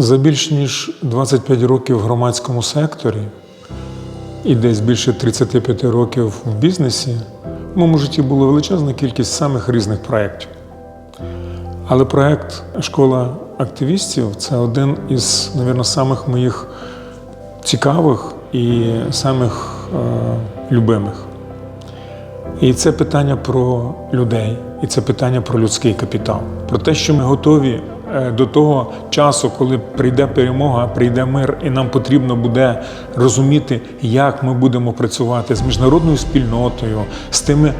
За більш ніж 25 років в громадському секторі і десь більше 35 років в бізнесі в моєму житті була величезна кількість самих різних проєктів. Але проєкт Школа активістів це один із, мабуть, самих моїх цікавих і самих е, любимих. І це питання про людей, і це питання про людський капітал, про те, що ми готові до того часу, коли прийде перемога, прийде мир, і нам потрібно буде розуміти, як ми будемо працювати з міжнародною спільнотою, з тими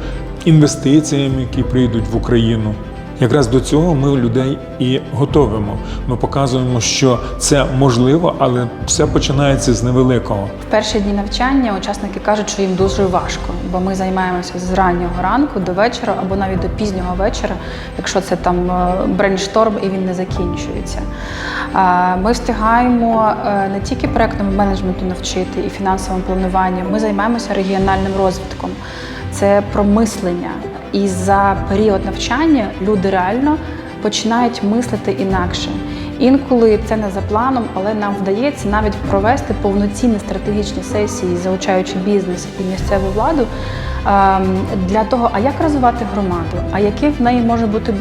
інвестиціями, які прийдуть в Україну. Якраз до цього ми людей і готовимо. Ми показуємо, що це можливо, але все починається з невеликого. В перші дні навчання учасники кажуть, що їм дуже важко, бо ми займаємося з раннього ранку до вечора або навіть до пізнього вечора, якщо це там е, брейншторм і він не закінчується. Ми встигаємо е, не тільки проектному менеджменту навчити і фінансовому плануванню, ми займаємося регіональним розвитком. Це про мислення. І за період навчання люди реально починають мислити інакше. Інколи це не за планом, але нам вдається навіть провести повноцінні стратегічні сесії, залучаючи бізнес і місцеву владу ем, для того, а як розвивати громаду, а яке в неї може бути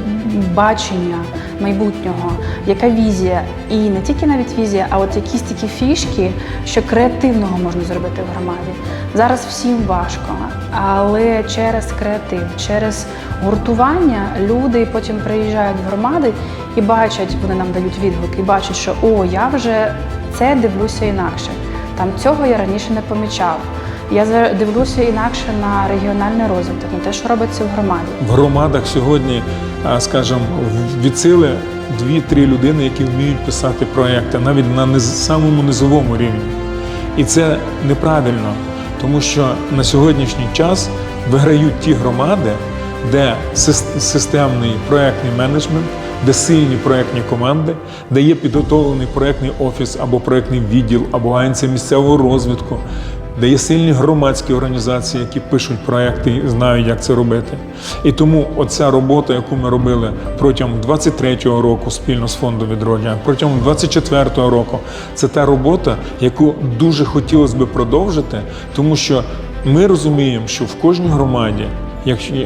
бачення майбутнього, яка візія, і не тільки навіть візія, а от якісь такі фішки, що креативного можна зробити в громаді. Зараз всім важко, але через креатив, через гуртування люди потім приїжджають в громади і бачать, вони нам дають відгуки, і бачать, що о, я вже це дивлюся інакше. Там цього я раніше не помічав. Я дивлюся інакше на регіональний розвиток, на те, що робиться в громаді. В громадах сьогодні, скажімо, від сили дві-три людини, які вміють писати проекти, навіть на самому низовому рівні. І це неправильно, тому що на сьогоднішній час виграють ті громади, де сис- системний проектний менеджмент, де сильні проектні команди, де є підготовлений проектний офіс або проектний відділ, або агенція місцевого розвитку, де є сильні громадські організації, які пишуть проекти і знають, як це робити. І тому оця робота, яку ми робили протягом 23-го року спільно з фондом відродження, протягом 24-го року, це та робота, яку дуже хотілося би продовжити, тому що ми розуміємо, що в кожній громаді.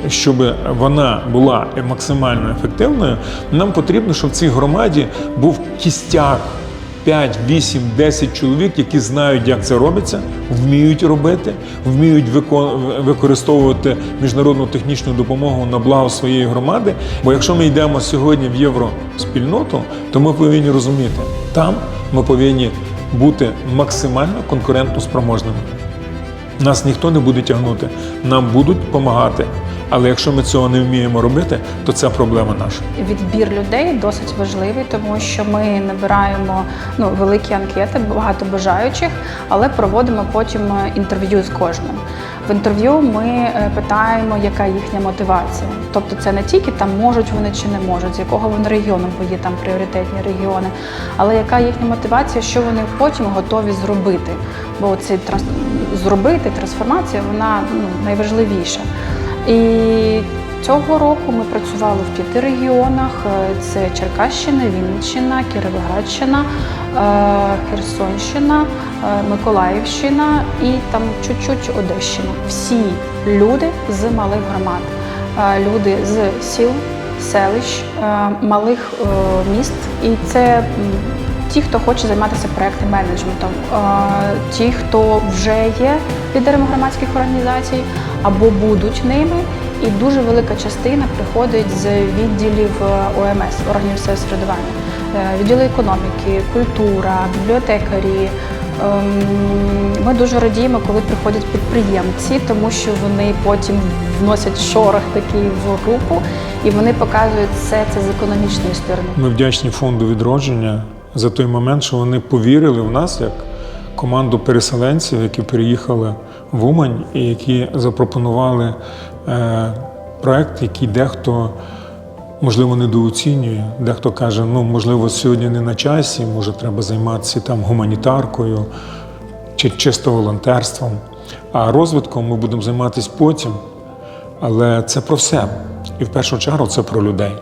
Якщо вона була максимально ефективною, нам потрібно, щоб в цій громаді був кістяк 5, 8, 10 чоловік, які знають, як це робиться, вміють робити, вміють вико- використовувати міжнародну технічну допомогу на благо своєї громади. Бо якщо ми йдемо сьогодні в євроспільноту, то ми повинні розуміти, там ми повинні бути максимально конкурентно спроможними. Нас ніхто не буде тягнути, нам будуть допомагати. Але якщо ми цього не вміємо робити, то це проблема наша. Відбір людей досить важливий, тому що ми набираємо ну, великі анкети, багато бажаючих, але проводимо потім е, інтерв'ю з кожним. В інтерв'ю ми е, питаємо, яка їхня мотивація. Тобто це не тільки там можуть вони чи не можуть, з якого вони регіону, бо є там пріоритетні регіони, але яка їхня мотивація, що вони потім готові зробити. Бо це транс... зробити трансформація, вона ну, найважливіша. І цього року ми працювали в п'яти регіонах: Е, це Черкащина, Вінниччина, Кіровоградщина, е, Херсонщина, е, Миколаївщина і там чуть-чуть Одещина. Всі люди з малих громад, люди з сіл, селищ, малих міст. І це ті, хто хоче займатися проектним менеджментом, е, ті, хто вже є лідерами громадських організацій або будуть ними. І дуже велика частина приходить з відділів е, ОМС, органів самоврядування, Е, відділи економіки, культура, бібліотекарі. Ем, Ми дуже радіємо, коли приходять підприємці, тому що вони потім вносять шорох такий в групу і вони показують все це з економічної сторони. Ми вдячні фонду відродження за той момент, що вони повірили в нас як команду переселенців, які переїхали в Умань і які запропонували е, проект, який дехто. Можливо, недооцінює. Дехто каже, ну можливо, сьогодні не на часі, може, треба займатися там гуманітаркою чи чисто волонтерством. А розвитком ми будемо займатися потім. Але це про все. І в першу чергу це про людей.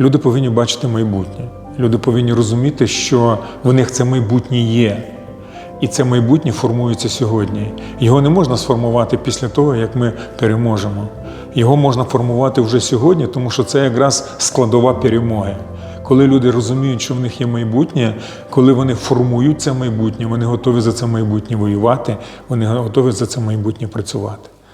Люди повинні бачити майбутнє. Люди повинні розуміти, що в них це майбутнє є. І це майбутнє формується сьогодні. Його не можна сформувати після того, як ми переможемо. Його можна формувати вже сьогодні, тому що це якраз складова перемоги. Коли люди розуміють, що в них є майбутнє, коли вони формують це майбутнє, вони готові за це майбутнє воювати, вони готові за це майбутнє працювати.